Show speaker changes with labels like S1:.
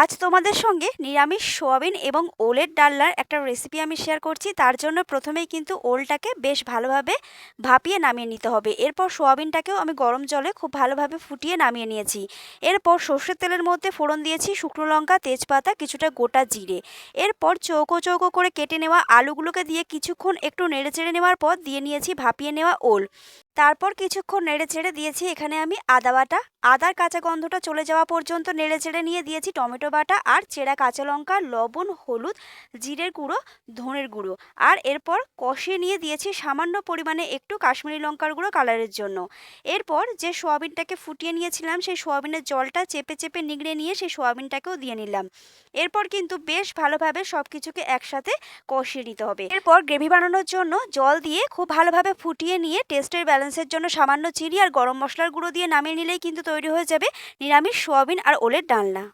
S1: আজ তোমাদের সঙ্গে নিরামিষ সোয়াবিন এবং ওলের ডালনার একটা রেসিপি আমি শেয়ার করছি। তার জন্য প্রথমেই কিন্তু ওলটাকে বেশ ভালোভাবে ভাপিয়ে নামিয়ে নিতে হবে। এরপর সোয়াবিনটাকেও আমি গরম জলে খুব ভালোভাবে ফুটিয়ে নামিয়ে নিয়েছি। এরপর সর্ষের তেলের মধ্যে ফোড়ন দিয়েছি শুকনো লঙ্কা, তেজপাতা, কিছুটা গোটা জিরে। এরপর চৌকো চৌকো করে কেটে নেওয়া আলুগুলোকে দিয়ে কিছুক্ষণ একটু নেড়ে চেড়ে নেওয়ার পর দিয়ে নিয়েছি ভাপিয়ে নেওয়া ওল। তারপর কিছুক্ষণ নেড়ে ছেড়ে দিয়েছি এখানে আমি আদা বাটা আদার কাঁচা গন্ধটা চলে যাওয়া পর্যন্ত নেড়ে চেড়ে নিয়ে দিয়েছি টমেটো বাটা আর চেরা কাঁচা লঙ্কা, লবণ, হলুদ, জিরের গুঁড়ো, ধনের গুঁড়ো। আর এরপর কষিয়ে নিয়ে দিয়েছি সামান্য পরিমাণে একটু কাশ্মীরি লঙ্কার গুঁড়ো কালারের জন্য। এরপর যে সোয়াবিনটাকে ফুটিয়ে নিয়েছিলাম, সেই সোয়াবিনের জলটা চেপে চেপে নিগড়ে নিয়ে সেই সোয়াবিনটাকেও দিয়ে নিলাম। এরপর কিন্তু বেশ ভালোভাবে সব কিছুকে একসাথে কষিয়ে নিতে হবে। এরপর গ্রেভি বানানোর জন্য জল দিয়ে খুব ভালোভাবে ফুটিয়ে নিয়ে টেস্টের ব্যালেন্সের জন্য সামান্য চিনি আর গরম মশলার গুঁড়ো দিয়ে নামিয়ে নিলেই কিন্তু তৈরি হয়ে যাবে নিরামিষ সোয়াবিন আর ওলের ডালনা।